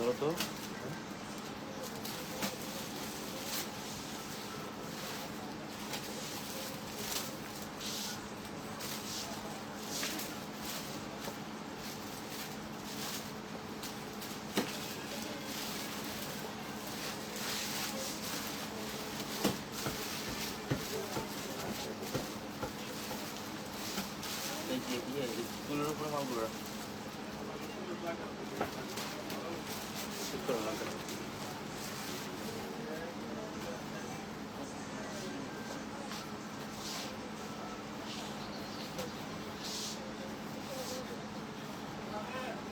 ধরো তো এই যে ইয়ে স্কুলের উপরে মালগুলো রাখ। ঠিক করে রাখ।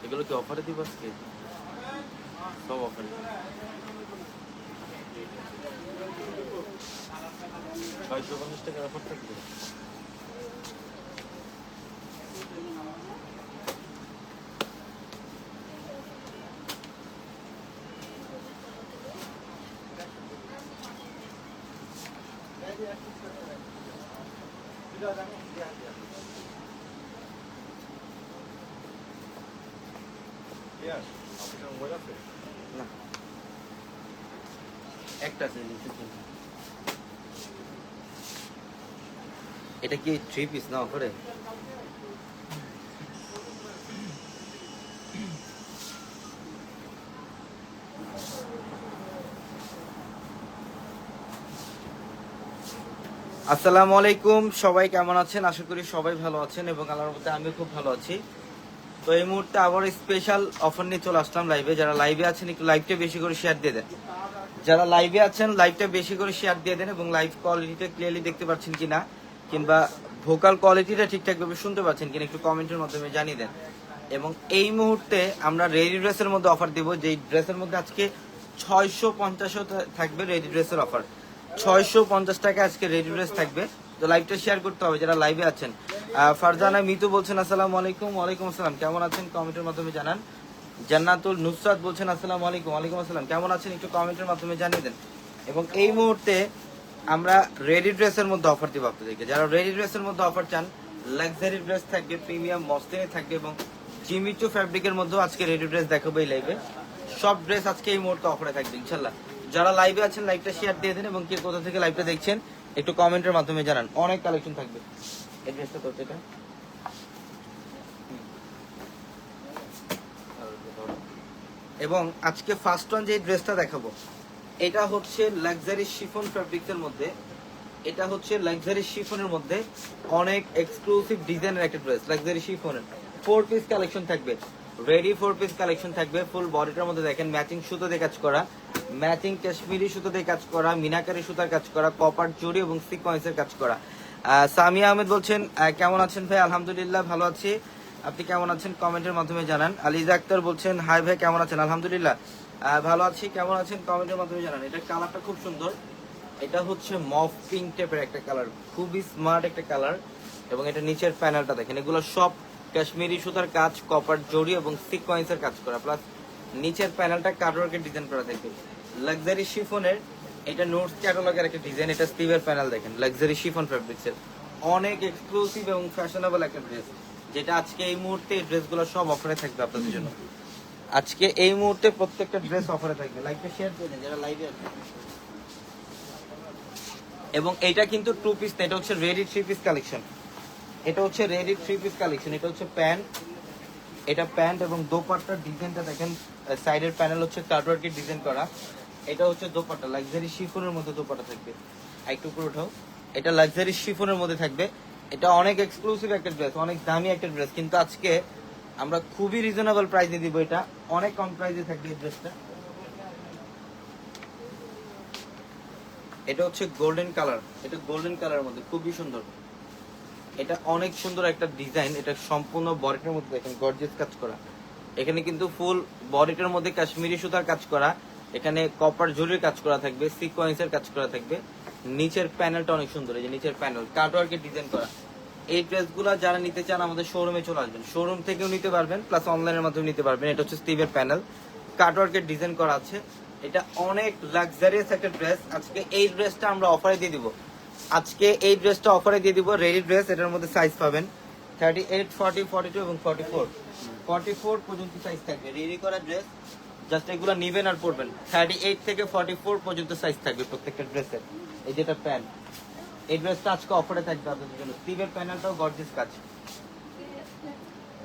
এগুলো কি অফারে দিব আজকে? সব অফারে ছয়শো পঞ্চাশ টাকার অফার থাকবে না একটা এটা কি থ্রি পিস না আসসালামু আলাইকুম, সবাই কেমন আছেন? আশা করি সবাই ভালো আছেন এবং আল্লাহর মধ্যে আমিও খুব ভালো আছি। তো এই মুহূর্তে আবার স্পেশাল অফার নিয়ে চলে আসলাম লাইভে যারা লাইভে আছেন, একটু লাইভটা বেশি করে শেয়ার দিয়ে দেন। যারা লাইভে আছেন লাইভটা বেশি করে শেয়ার দিয়ে দেন এবং লাইভ কোয়ালিটিটা ক্লিয়ারলি দেখতে পাচ্ছেন কিনা, কিংবা ভোকাল কোয়ালিটিটা ঠিকঠাকভাবে শুনতে পাচ্ছেন কিনা একটু কমেন্টের মাধ্যমে জানিয়ে দেন। এবং এই মুহূর্তে আমরা রেডি ড্রেসের মধ্যে অফার দিব, যেই ড্রেসের মধ্যে আজকে ছয়শো পঞ্চাশও থাকবে রেডি ড্রেসের অফার ছয়শো পঞ্চাশ টাকা আজকে রেডি ড্রেস থাকবে। তো লাইভটা শেয়ার করতে হবে যারা লাইভে আছেন। ফারজানা মিতু বলছেন, আসসালামু আলাইকুম, ওয়ালাইকুম আসসালাম। কেমন আছেন? কমেন্টের মাধ্যমে জানান। জান্নাতুল নুসরাত বলছেন, আসসালামু আলাইকুম, ওয়ালাইকুম আসসালাম। কেমন আছেন? একটু কমেন্টের মাধ্যমে জানিয়ে দেন। এবং এই মুহূর্তে আমরা রেডি ড্রেসের মধ্যে অফার দিব আপনাদেরকে। যারা রেডি ড্রেসের মধ্যে অফার চান লাক্সারি ড্রেস থাকবে প্রিমিয়াম মসলিনে থাকবে এবং জিমিচু ফ্যাব্রিকের মধ্যেও আজকে রেডি ড্রেস দেখাবো এই লাইভে সব ড্রেস আজকে এই মুহূর্তে অফারে থাকবে ইনশাল্লাহ যারা লাইভে আছেন লাইভটা শেয়ার দিয়ে দিন এবং কে কোথা থেকে লাইভটা দেখছেন, একটু কমেন্টের মাধ্যমে জানান। অনেক কালেকশন থাকবে। এই ড্রেসটা তো এটা এবং আজকে ফার্স্ট ওয়ান যে ড্রেসটা দেখাবো, এটা হচ্ছে লাক্সারি শিফন ফ্যাব্রিক্সের মধ্যে, এটা হচ্ছে লাক্সারি শিফনের মধ্যে অনেক এক্সক্লুসিভ ডিজাইনের একটা ড্রেস লাক্সারি শিফনের ফোর পিস কালেকশন থাকবে রেডি ফোর পিস কালেকশন থাকবে ফুল বডিটার মধ্যে দেখেন ম্যাচিং সুতো দিয়ে কাজ করা ম্যাচিং কাশ্মীরি সুতো দিয়ে কাজ করা, মিনাকারি সুতার কাজ করা কপার জুড়ি এবং সিকোয়েন্সের কাজ করা। সামিয়া আহমেদ বলছেন কেমন আছেন ভাই? আলহামদুলিল্লাহ, ভালো আছি। আপনি কেমন আছেন? কমেন্টের মাধ্যমে জানান। আলিজা আক্তার বলছেন, হাই ভাই, কেমন আছেন? আলহামদুলিল্লাহ। ভালো আছি। কেমন আছেন? কমেন্টের মাধ্যমে জানান। এটা কালারটা খুব সুন্দর। এটা হচ্ছে মফ পিঙ্ক টাইপের একটা কালার। খুবই স্মার্ট একটা কালার। এবং এটা নিচের প্যানেলটা দেখেন। এগুলো সব কাশ্মীরি সুতার কাজ কপার জড়ি এবং সিকোয়েন্সের কাজ করা। প্লাস নিচের প্যানেলটা কার্ডওয়ার্কের ডিজাইন করা থাকবে লাক্সারি শিফনের এটা নোটস ক্যাটালগের একটা ডিজাইন এটা স্টিভের প্যানেল দেখেন। লাক্সারি শিফন ফ্যাব্রিক্সের অনেক এক্সক্লুসিভ এবং ফ্যাশনেবল একটা ড্রেস যেটা আজকে এই মুহূর্তে এই ড্রেসগুলো সব অফারে থাকবে আপনাদের জন্য। আজকে এই মুহূর্তে প্রত্যেকটা ড্রেস অফারে থাকবে। লাইভটা শেয়ার করে যারা লাইভে আছে। এবং এটা কিন্তু টু পিস এটা হচ্ছে রেডি থ্রি পিস কালেকশন এটা হচ্ছে রেডি থ্রি পিস কালেকশন এটা হচ্ছে প্যান্ট এটা প্যান্ট এবং দোপাট্টার ডিজাইনটা দেখেন সাইডের প্যানেল হচ্ছে কার্ডওয়ার্কের ডিজাইন করা। এটা হচ্ছে দোপাট্টা লাক্সারি শিফনের মধ্যে দোপাট্টা থাকবে। একটু উপরে ওঠাও এটা লাক্সারি শিফনের মধ্যে থাকবে। এটা অনেক এক্সক্লুসিভ একটা ড্রেস অনেক দামি একটা ড্রেস কিন্তু আজকে আমরা খুবই রিজনেবল প্রাইসে দিব এটা। অনেক কম প্রাইসে থাকবে এই ড্রেসটা এটা হচ্ছে গোল্ডেন কালার এটা গোল্ডেন কালারের মধ্যে খুবই সুন্দর। এটা অনেক সুন্দর একটা ডিজাইন এটা সম্পূর্ণ বডিটার মধ্যে দেখেন গর্জিয়াস কাজ করা। এখানে কিন্তু ফুল বডিটার মধ্যে কাশ্মীরি সুতার কাজ করা, এখানে কপার জরির কাজ করা থাকবে সিকোয়েন্সের কাজ করা থাকবে। নিচের প্যানেলটা অনেক সুন্দর, এই যে নিচের প্যানেল কাটওয়ার্কের ডিজাইন করা। এই ড্রেসগুলো যারা নিতে চান আমাদের শোরুমে চলে আসবেন। শোরুম থেকেও নিতে পারবেন প্লাস অনলাইনের মাধ্যমে নিতে পারবেন। এটা হচ্ছে স্টিভের প্যানেল কাটওয়ার্কের ডিজাইন করা আছে। এটা অনেক লাক্সারিয়াস একটা ড্রেস আজকে এই ড্রেসটা আমরা অফারে দিয়ে দিব। আজকে এই ড্রেসটা অফারে দিয়ে দিব। রেডি ড্রেস এটার মধ্যে সাইজ পাবেন। Thirty eight forty forty two এবং ফর্টি ফোর ফর্টি ফোর পর্যন্ত সাইজ থাকবে। রেডি করা ড্রেস জাস্ট এগুলো নিবেন আর পরবেন। থার্টি এইট থেকে ফর্টি ফোর পর্যন্ত সাইজ থাকবে প্রত্যেকটা ড্রেসের এই যেটা প্যান্ট এই ড্রেসটা আজকে অফারে থাকবে আপনাদের জন্য। স্টিভের প্যানেলটাও গর্জেস কাজ।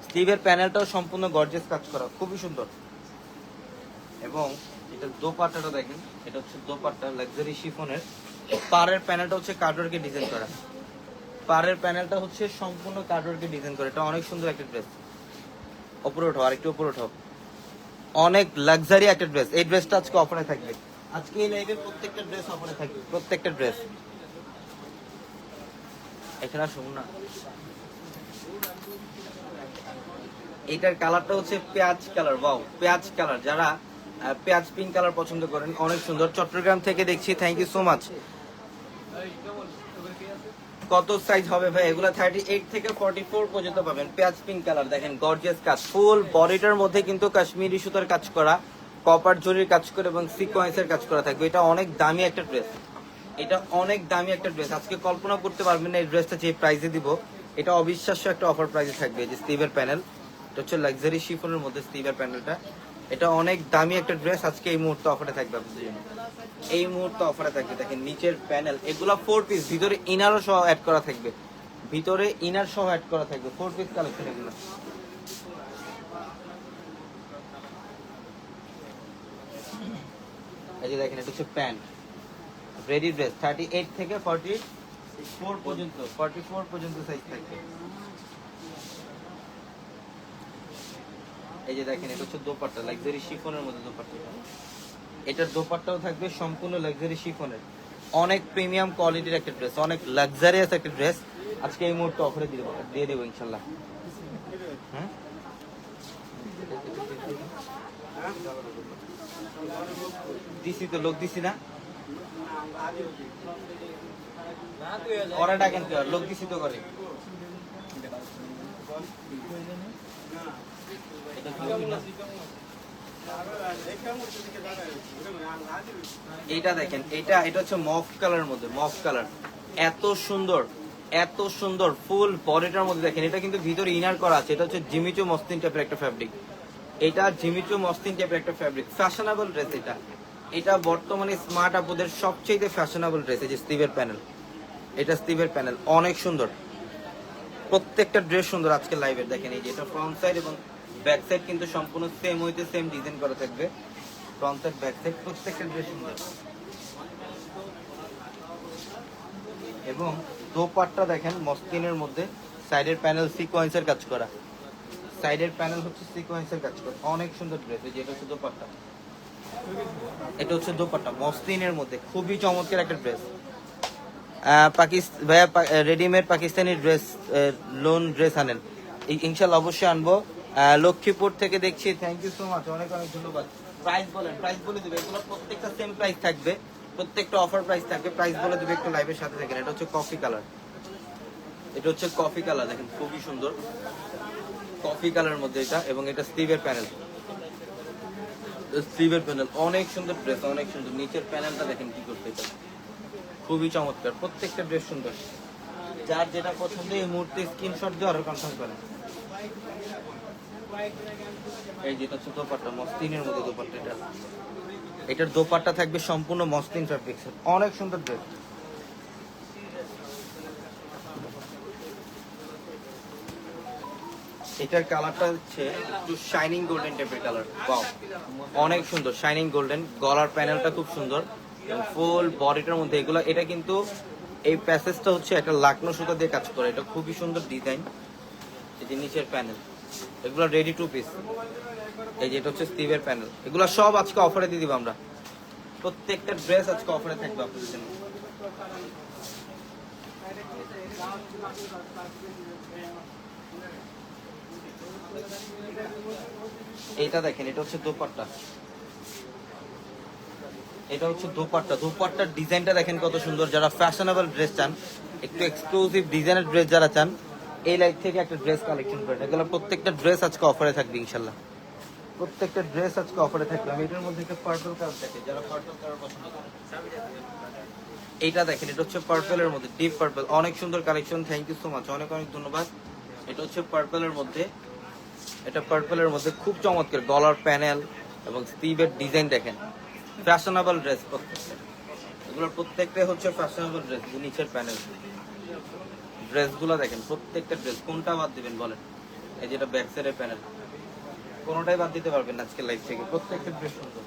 স্টিভের প্যানেলটাও সম্পূর্ণ গর্জেস কাজ করা। খুবই সুন্দর। এবং এটা দোপাট্টাটা দেখেন, এটা হচ্ছে দোপাট্টা লাক্সারি শিফনের পাড়ের প্যানেলটা হচ্ছে কার্ডওয়ার্কে ডিজাইন করা। পাড়ের প্যানেলটা হচ্ছে সম্পূর্ণ কার্ডওয়ার্কে ডিজাইন করা। এটা অনেক সুন্দর একটা ড্রেস উপরে ওঠাও, আরেকটু উপরে ওঠাও। অনেক লাক্সারি একটা ড্রেস এই ড্রেসটা আজকে অফারে থাকবে। আজকে এই লাইভে প্রত্যেকটা ড্রেস অফারে থাকবে। প্রত্যেকটা ড্রেস এখানে শুন না। এটার কালারটা হচ্ছে পেঁয়াজ কালার বাও পেঁয়াজ কালার যারা পেঁয়াজ পিঙ্ক কালার পছন্দ করেন, অনেক সুন্দর। চট্টগ্রাম থেকে দেখছি থ্যাংক ইউ সো মাচ কত সাইজ হবে ভাই? এগুলো থার্টি এইট থেকে ফর্টি ফোর পর্যন্ত পাবেন। পেঁয়াজ পিঙ্ক কালার দেখেন গর্জিয়াস কাজ। ফুল বডিটার মধ্যে কিন্তু কাশ্মীরি সুতার কাজ করা। কপার জরির কাজ করে এবং সিকোয়েন্সের কাজ করা থাকবে। এটা অনেক দামি একটা ড্রেস এটা অনেক দামি একটা ড্রেস আজকে কল্পনা করতে পারবেন না এই ড্রেসটা যে প্রাইসে দিব। এটা অবিশ্বাস্য একটা অফার প্রাইসে থাকবে যে স্টিভের প্যানেল এটা হচ্ছে লাক্সারি শিফনের মধ্যে স্টিভের প্যানেলটা এটা অনেক দামি একটা ড্রেস আজকে এই মুহূর্তে অফারে থাকবে আপনাদের জন্য। এই মুহূর্তে অফারে থাকবে। দেখেন নিচের প্যানেল এগুলো ফোর পিস ভিতরে ইনারও সহ অ্যাড করা থাকবে। ভিতরে ইনার সহ অ্যাড করা থাকবে। ফোর পিস কালেকশন এগুলো। এই যে দেখেন, এটা হচ্ছে pant. Ready dress thirty eight থেকে ফর্টি ফোর পর্যন্ত ফর্টি ফোর পর্যন্ত সাইজ থাকবে। এই যে দেখেন, এটা হচ্ছে দোপাট্টা লাক্সারি শিফনের মধ্যে দোপাট্টা। এটার দোপাট্টাও থাকবে সম্পূর্ণ লাক্সারি শিফনের অনেক প্রিমিয়াম কোয়ালিটির একটা ড্রেস অনেক লাক্সারিয়াস একটা ড্রেস আজকে এই মুহূর্তে অফারে দিয়ে দেবো দিয়ে দেবো ইনশাল্লাহ। হুম? দিছি তো, লোক দিছি না। ওরা ডাকেন লোক দিছি তো করে? এইটা দেখেন এটা এটা হচ্ছে মফ কালারের মধ্যে, মফ কালার। এত সুন্দর এত সুন্দর, ফুল বডিটার মধ্যে দেখেন, এটা কিন্তু ভিতরে ইনার করা আছে, এটা হচ্ছে জিমিচু মসলিন টাইপের একটা ফ্যাব্রিক এটা জিমিচু মসলিন টাইপের একটা ফ্যাব্রিক ফ্যাশনেবল ড্রেস এটা। এটা বর্তমানে স্মার্ট আপুদের সবচেয়ে ফ্যাশনেবল ড্রেস এই যে স্টিভের প্যানেল এটা স্টিভের প্যানেল অনেক সুন্দর। প্রত্যেকটা ড্রেস সুন্দর আজকে লাইভের দেখেন এই যে এটা ফ্রন্ট সাইড এবং ব্যাক সাইড কিন্তু সম্পূর্ণ সেম হইতে সেম ডিজাইন করা থাকবে। ফ্রন্ট সাইড ব্যাক সাইড প্রত্যেকটা ড্রেস সুন্দর। এবং দোপাট্টা দেখেন মসলিনের মধ্যে সাইডের প্যানেল সিকোয়েন্সের কাজ করা। সাইডের প্যানেল হচ্ছে সিকোয়েন্সের কাজ করা। অনেক সুন্দর ড্রেস, এই যে এটা হচ্ছে দোপাট্টা। এটা হচ্ছে দোপাট্টা, মসলিনের মধ্যে। খুবই চমৎকার একটা ড্রেস। পাকিস্তান ভাইয়া readymade Pakistani dress lawn dress আনেন। ইনশাল্লাহ অবশ্যই আনব। লক্ষ্মীপুর থেকে দেখছি থ্যাংক ইউ সো মাচ অনেক অনেক ধন্যবাদ। প্রাইস বলেন প্রাইস বলে দেবে। এগুলো প্রত্যেকটা সেম প্রাইস থাকবে। প্রত্যেকটা অফার প্রাইস থাকবে। প্রাইস বলে দেবে একটু লাইভের সাথে থাকেন। এটা হচ্ছে কফি কালার এটা হচ্ছে কফি কালার দেখেন, খুবই সুন্দর। কফি কালার মধ্যে এটা এবং এটা স্টিভের প্যানেল স্টিভের প্যানেল অনেক সুন্দর ড্রেস অনেক সুন্দর। নিচের প্যানেলটা দেখেন কি করতে এটা। খুবই চমৎকার, প্রত্যেকটা ড্রেস সুন্দর। যার যেটা পছন্দ এই মুহূর্তে স্ক্রিনশট দিয়ে অর্ডার কনফার্ম করেন। এই যেটা হচ্ছে দোপাট্টা মস্তিনের মধ্যে দোপাট্টা এটা। এটার দোপাট্টা থাকবে সম্পূর্ণ মসলিন ফ্যাব্রিক্সের অনেক সুন্দর ড্রেস এটার কালারটা হচ্ছে একটু শাইনিং গোল্ডেন টাইপের কালার। বাও অনেক সুন্দর শাইনিং গোল্ডেন গলার প্যানেলটা খুব সুন্দর। ফুল বডিটার মধ্যে এগুলো, এটা কিন্তু এই প্যাসেজটা হচ্ছে একটা লাকনো সুতা দিয়ে কাজ করে। এটা খুবই সুন্দর ডিজাইন এই যে নিচের প্যানেল এগুলো রেডি টু পিস এই যে এটা হচ্ছে স্টিভের প্যানেল এগুলো সব আজকে অফারে দিয়ে দিব আমরা। প্রত্যেকটা ড্রেস আজকে অফারে থাকবে আপনাদের জন্য। এইটা দেখেন, এটা হচ্ছে দোপাট্টা। এটা হচ্ছে দোপাট্টা। দোপাট্টার ডিজাইনটা দেখেন কত সুন্দর। যারা ফ্যাশনেবল ড্রেস চান, একটু এক্সক্লুসিভ ডিজাইনের ড্রেস যারা চান, এই লাইট থেকে একটা ড্রেস কালেকশন করেন এগুলো প্রত্যেকটা ড্রেস আজকে অফারে থাকবে, ইনশাল্লাহ। প্রত্যেকটা ড্রেস আজকে অফারে থাকবে। আমি এটার মধ্যে একটা পার্পল কালার দেখে, যারা পার্পল কালার পছন্দ করেন এইটা দেখেন, এটা হচ্ছে পার্পলের মধ্যে ডিপ পার্পল অনেক সুন্দর collection thank you so much অনেক অনেক ধন্যবাদ। এটা হচ্ছে পার্পলের মধ্যে। এটা পার্পলের মধ্যে খুব চমৎকার গলার প্যানেল এবং স্টিভের ডিজাইন দেখেন। ফ্যাশনেবল ড্রেস প্রত্যেকটা। এগুলোর প্রত্যেকটাই হচ্ছে ফ্যাশনেবল ড্রেস নিচের প্যানেল ড্রেসগুলো দেখেন, প্রত্যেকটা ড্রেস কোনটা বাদ দিবেন বলেন? এই যেটা ব্যাক সাইডের প্যানেল কোনোটাই বাদ দিতে পারবেন আজকে লাইফ থেকে। প্রত্যেকটা ড্রেস সুন্দর।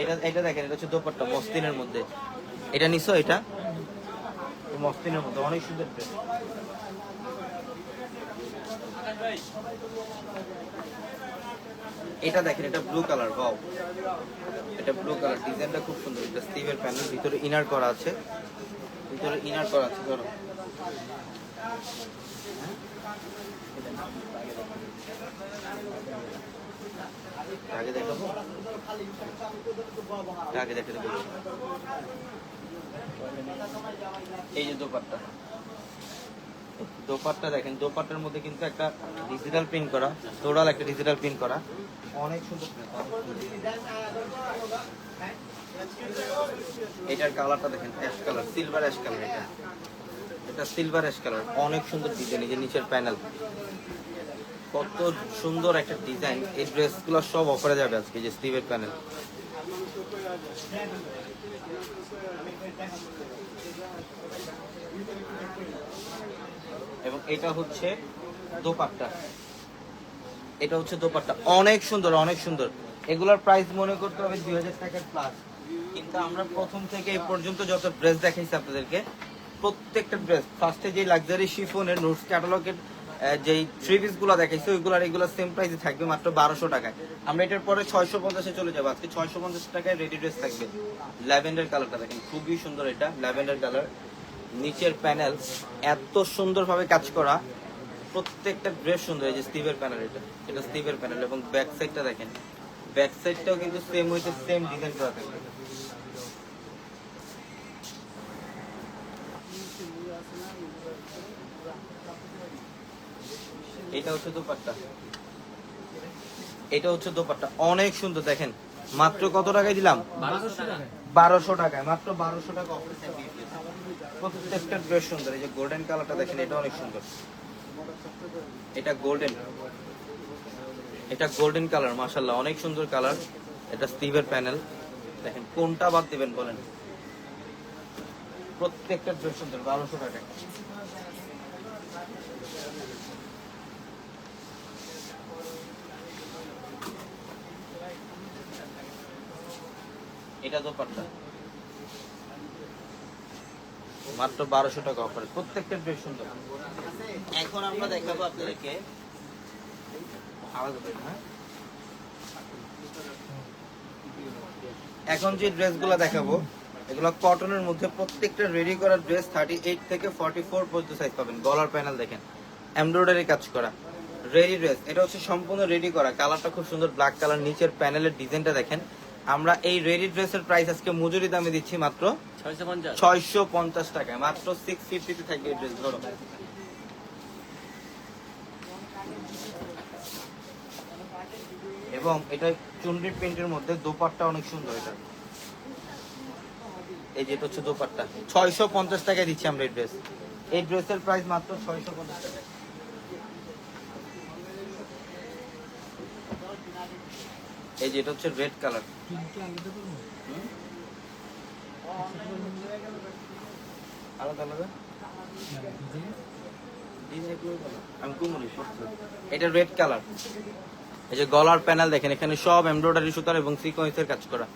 এটা এটা দেখেন, এটা হচ্ছে মস্তিনের মধ্যে। এটা এটা? মস্তিনের মধ্যে, অনেক সুন্দর। এটা দেখেন, এটা ব্লু কালার এটা ব্লু কালার ডিজাইনটা খুব সুন্দর। এটা স্টিভের প্যানেল ভিতরে ইনার করা আছে। ভিতরে ইনার করা আছে, ধরো। এই যে দোপাট্টা। দোপাট্টা দেখেন, দোপাট্টার মধ্যে কিন্তু একটা ডিজিটাল প্রিন্ট করা টোটাল একটা ডিজিটাল প্রিন্ট করা। অনেক সুন্দর। অনেক সুন্দর। এটার কালারটা দেখেন ash colour silver ash colour এটা। এটা সিলভার অ্যাশ কালার অনেক সুন্দর ডিজাইন এই যে নিচের প্যানেল কত সুন্দর একটা ডিজাইন এই ড্রেসগুলো সব অফারে যাবে আজকে যে স্টিভের প্যানেল এবং এটা হচ্ছে দোপাট্টা। এটা হচ্ছে দোপাট্টা। অনেক সুন্দর অনেক সুন্দর। এগুলোর প্রাইস মনে করতে হবে দুই হাজার টাকার প্লাস কিন্তু আমরা প্রথম থেকে এই পর্যন্ত যত ড্রেস দেখাইছি আপনাদেরকে প্রত্যেকটা ড্রেস ফার্স্টে যে লাক্সারি শিফনের নোটস ক্যাটালগের যেই থ্রি পিসগুলো দেখাইছি, ওইগুলোর এগুলো সেম প্রাইসে থাকবে মাত্র বারোশো টাকায়। আমরা এটার পরে ছয়শো পঞ্চাশে চলে যাব। আজকে ছয়শো পঞ্চাশ টাকায় রেডি ড্রেস থাকবে। ল্যাভেন্ডার কালারটা দেখেন, খুবই সুন্দর এটা, ল্যাভেন্ডার কালার নিচের প্যানেল এত সুন্দরভাবে কাজ করা। প্রত্যেকটা ড্রেস সুন্দর, এই যে স্টিভের প্যানেল এটা এটা স্টিভের প্যানেল এবং ব্যাক সাইডটা দেখেন। ব্যাক সাইডটাও কিন্তু সেম হইতে সেম ডিজাইন করা থাকবে। এটা হচ্ছে দোপাট্টা। এটা হচ্ছে দোপাট্টা। অনেক সুন্দর দেখেন। মাত্র কত টাকায় দিলাম? বারোশো টাকায়। মাত্র বারোশো টাকা। প্রত্যেকটা ড্রেস সুন্দর। এই যে গোল্ডেন কালারটা দেখেন এটা অনেক সুন্দর। এটা গোল্ডেন এটা গোল্ডেন কালার মাশাল্লাহ অনেক সুন্দর কালার এটা স্টিভের প্যানেল দেখেন কোনটা বাদ দিবেন বলেন? প্রত্যেকটা ড্রেস সুন্দর বারোশো টাকায়। এটা দোপাট্টা। মাত্র বারোশো টাকা অফার প্রত্যেকটা ড্রেস সুন্দর। এখন আমরা দেখাবো আপনাদেরকে। হ্যাঁ? এখন যে ড্রেসগুলো দেখাবো এগুলো কটনের মধ্যে প্রত্যেকটা রেডি করা ড্রেস থার্টি এইট থেকে ফর্টি ফোর পর্যন্ত সাইজ পাবেন। গলার প্যানেল দেখেন। এমব্রয়ডারি কাজ করা। রেডি ড্রেস এটা হচ্ছে সম্পূর্ণ রেডি করা। কালারটা খুব সুন্দর ব্ল্যাক কালার নিচের প্যানেলের ডিজাইনটা দেখেন। আমরা এই রেডি ড্রেসের প্রাইস আজকে মজুরি দামে দিচ্ছি মাত্র ছয়শো পঞ্চাশ। টাকায়। মাত্র সিক্স ফিফটিতে থাকবে এই ড্রেস ধরো। এবং এটা চুনরি প্রিন্টের মধ্যে দোপাট্টা অনেক সুন্দর এটা। এই যেটা হচ্ছে দোপাট্টা। ছয়শো পঞ্চাশ টাকায় দিচ্ছি আমরা এই ড্রেস এই ড্রেসের প্রাইস মাত্র ছয়শো পঞ্চাশ টাকা এই যে এটা হচ্ছে রেড কালার এটা রেড কালার এই যে গলার প্যানেল দেখেন, এখানে সব এমব্রয়ডারি সুতার এবং সিকোয়েন্সের কাজ করা।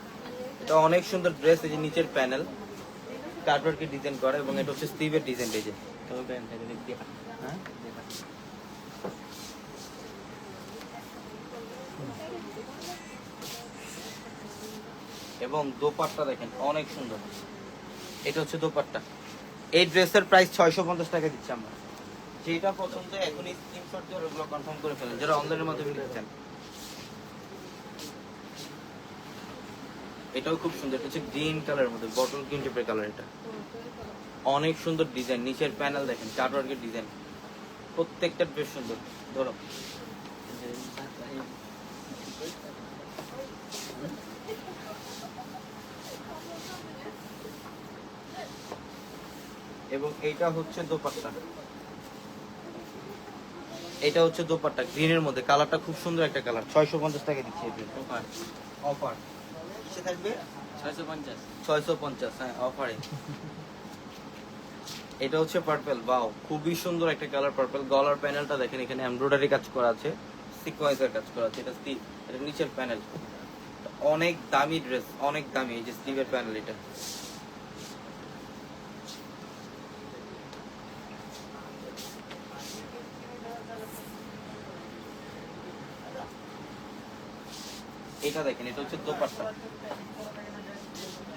এটা অনেক সুন্দর ড্রেস এই যে নিচের প্যানেল কার্ডওয়ার্কের ডিজাইন করা এবং এটা হচ্ছে স্টিভের ডিজাইন এই যে। হ্যাঁ? এবং দোপাট্টা দেখেন, অনেক সুন্দর। এটা হচ্ছে দোপাট্টা। এই ড্রেসের প্রাইস ছয়শো পঞ্চাশ টাকা দিচ্ছি আমরা। যেটা পছন্দ এখনই স্ক্রিনশট দিয়ে ওগুলো কনফার্ম করে ফেলেন, যারা অনলাইনের মাধ্যমে নিতে চান। এটাও খুব সুন্দর, এটা হচ্ছে গ্রিন কালারের মধ্যে বটল গ্রিন টাইপের কালার এটা। অনেক সুন্দর ডিজাইন নিচের প্যানেল দেখেন কাটওয়ার্কের ডিজাইন প্রত্যেকটা বেশ সুন্দর, ধরো। এবং এইটা হচ্ছে দোপাট্টা। এটা হচ্ছে দোপাট্টা গ্রিনের মধ্যে। কালারটা খুব সুন্দর একটা কালার ছয়শো পঞ্চাশ টাকা দিচ্ছি অফার অফার সে থাকবে? ছয়শো পঞ্চাশ। ছয়শো পঞ্চাশ হ্যাঁ অফারে এটা হচ্ছে পার্পেল বাও খুবই সুন্দর একটা কালার পার্পেল গলার প্যানেলটা দেখেন এখানে এমব্রয়ডারি কাজ করা আছে সিকোয়েন্সের কাজ করা আছে এটা স্টি এটা নিচের প্যানেল অনেক দামি ড্রেস অনেক দামি এই যে স্টিভের প্যানেল এটা। এটা দেখেন, এটা হচ্ছে দোপাট্টা।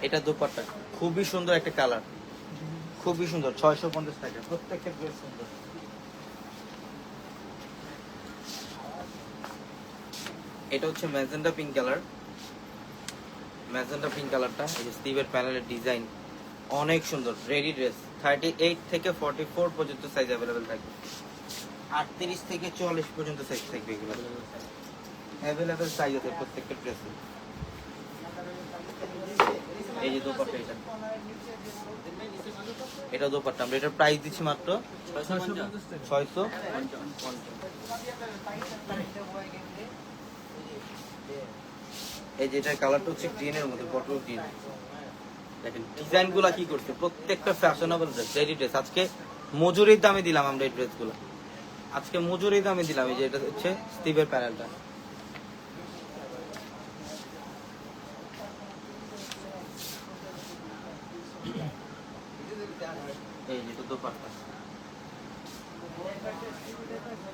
এটা দোপাট্টা, খুবই সুন্দর একটা কালার। খুবই সুন্দর, ছয়শো পঞ্চাশ টাকা, প্রত্যেকটা ড্রেস সুন্দর। এটা হচ্ছে magenta pink colour magenta pink কালারটা এই যে স্টিভের প্যানেলের ডিজাইন অনেক সুন্দর রেডি ড্রেস থার্টি এইট থেকে ফর্টি ফোর পর্যন্ত সাইজ অ্যাভেলেবেল থাকবে। আটত্রিশ থেকে চুয়াল্লিশ পর্যন্ত সাইজ থাকবে এগুলো। অ্যাভেলেবেল সাইজ আছে প্রত্যেকটা ড্রেসে এই যে দোপাট্টা এটা। এটা দোপাট্টা। আমরা এটার প্রাইস দিচ্ছি মাত্র ছয়শো এই যে এটার কালারটা হচ্ছে গ্রিনের মধ্যে বটল গ্রিন দেখেন ডিজাইনগুলা কি করছে? প্রত্যেকটা ফ্যাশনেবল ড্রেস রেডি ড্রেস আজকে মজুরির দামে দিলাম আমরা এই ড্রেসগুলো। আজকে মজুরির দামে দিলাম, এই যে এটা হচ্ছে স্টিভের প্যানেলটা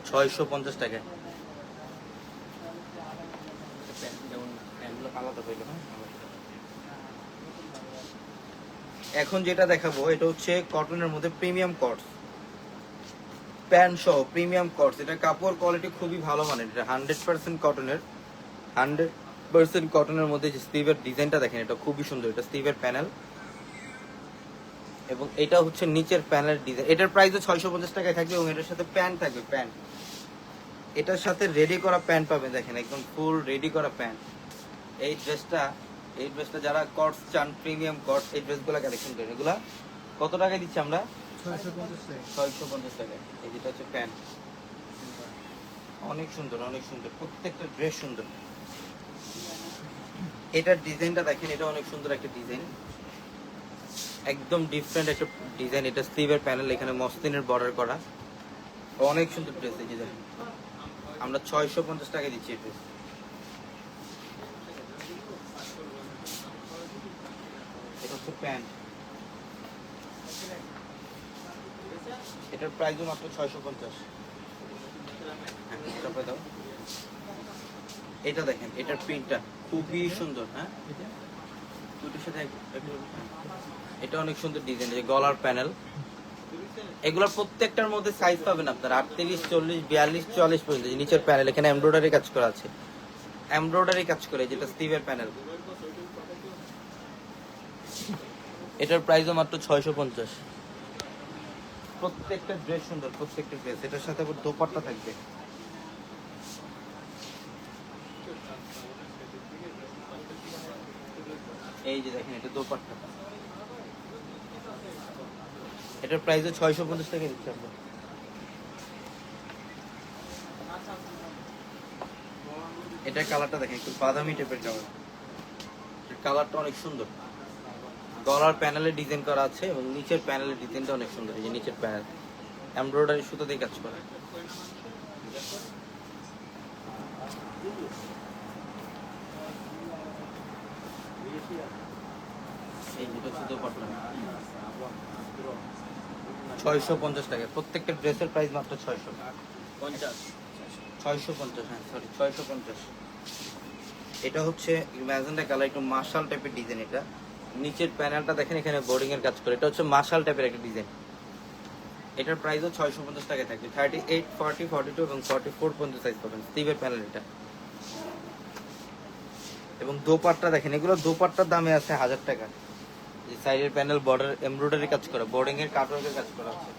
ছয়শো পঞ্চাশ হ্যাঁ? এখন যেটা দেখাবো, এটা হচ্ছে কটনের মধ্যে প্রিমিয়াম কটস প্যান্ট সহ প্রিমিয়াম কটস এটা কাপড় কোয়ালিটি খুবই ভালো মানের। এটা হান্ড্রেড পার্সেন্ট কটনের হান্ড্রেড পার্সেন্ট কটনের মধ্যে স্টিভের ডিজাইনটা দেখেন, এটা খুবই সুন্দর। এটা স্টিভের প্যানেল এবং এটা হচ্ছে নিচের প্যানেল ডিজাইন। এটার প্রাইসও ছয়শো পঞ্চাশ টাকায় থাকবে এবং এটার সাথে প্যান্ট থাকবে প্যান্ট এটার সাথে রেডি করা প্যান্ট পাবেন দেখেন একদম ফুল রেডি করা প্যান্ট এই ড্রেসটা এই ড্রেসটা যারা কটস চান প্রিমিয়াম কটস এই ড্রেসগুলো কালেকশন করেন। এগুলা কত টাকায় দিচ্ছি আমরা? ছয়শো পঞ্চাশ টাকায়। এই যেটা হচ্ছে প্যান্ট অনেক সুন্দর অনেক সুন্দর। প্রত্যেকটা ড্রেস সুন্দর। এটার ডিজাইনটা দেখেন এটা অনেক সুন্দর একটা ডিজাইন একদম ডিফারেন্ট একটা ডিজাইন এটা স্লিভের প্যানেল এখানে মসলিনের বর্ডার করা। অনেক সুন্দর ড্রেস এই ডিজাইন আমরা ছয়শো পঞ্চাশ টাকা দিচ্ছি এই ড্রেস এটা হচ্ছে প্যান্ট এটার প্রাইসও মাত্র ছয়শো পঞ্চাশ। দাও। এটা দেখেন, এটার প্রিন্টটা খুবই সুন্দর হ্যাঁ? এটা অনেক সুন্দর ডিজাইন এই গলার প্যানেল এগুলোর প্রত্যেকটার মধ্যে সাইজ পাবেন আপনার। আটত্রিশ, চল্লিশ, বিয়াল্লিশ, চুয়াল্লিশ পর্যন্ত নিচের প্যানেল এখানে এমব্রয়ডারি কাজ করা আছে। এমব্রয়ডারি কাজ করে, যেটা স্টিভের প্যানেল এটার প্রাইসও মাত্র ছয়শো পঞ্চাশ। প্রত্যেকটা ড্রেস সুন্দর, প্রত্যেকটা ড্রেস এটার সাথে আবার দোপাট্টা থাকবে। এই যে দেখেন, এটা দোপাট্টা। এটার প্রাইস ছয়শো পঞ্চাশ টাকা দিচ্ছি আমরা। এটার কালারটা দেখেন, একটু বাদামি টাইপের কালার কালারটা অনেক সুন্দর। গলার প্যানেলে ডিজাইন করা আছে এবং নিচের প্যানেলের ডিজাইনটা অনেক সুন্দর, এই যে নিচের প্যানেল এমব্রয়ডারি সুতো দিয়ে কাজ করা এই দুটো সুতো পটলা ছয়শো পঞ্চাশ টাকা। প্রত্যেকটা ড্রেসের প্রাইস মাত্র ছয়শো। পঞ্চাশ। ছয়শো পঞ্চাশ হ্যাঁ সরি ছয়শো পঞ্চাশ। এটা হচ্ছে ম্যাজেন্টা কালার একটু মার্শাল টাইপের ডিজাইন এটা। নিচের প্যানেলটা দেখেন এখানে বোর্ডিং এর কাজ করে। এটা হচ্ছে মার্শাল টাইপের একটা ডিজাইন এটার প্রাইসও ছয়শো পঞ্চাশ টাকা থাকবে। Thirty eight forty forty two এবং ফর্টি ফোর পর্যন্ত সাইজ পাবেন। স্টিভের প্যানেল এটা। এবং দোপাট্টা দেখেন এগুলো দোপাট্টার দামে আছে হাজার টাকা। এই সাইডের প্যানেল বর্ডার এমব্রয়ডারি কাজ করা বোর্ডিং এর কাটওয়ার্কের কাজ করা আছে।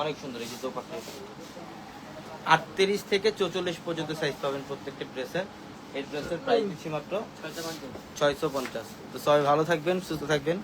অনেক সুন্দর এই যে দোপাট্টা। আটত্রিশ থেকে চৌচল্লিশ পর্যন্ত সাইজ পাবেন প্রত্যেকটা ড্রেসের এই ড্রেসের প্রাইস দিচ্ছি মাত্র ছয়শো পঞ্চাশ। ছয়শো পঞ্চাশ। তো সবাই ভালো থাকবেন সুস্থ থাকবেন।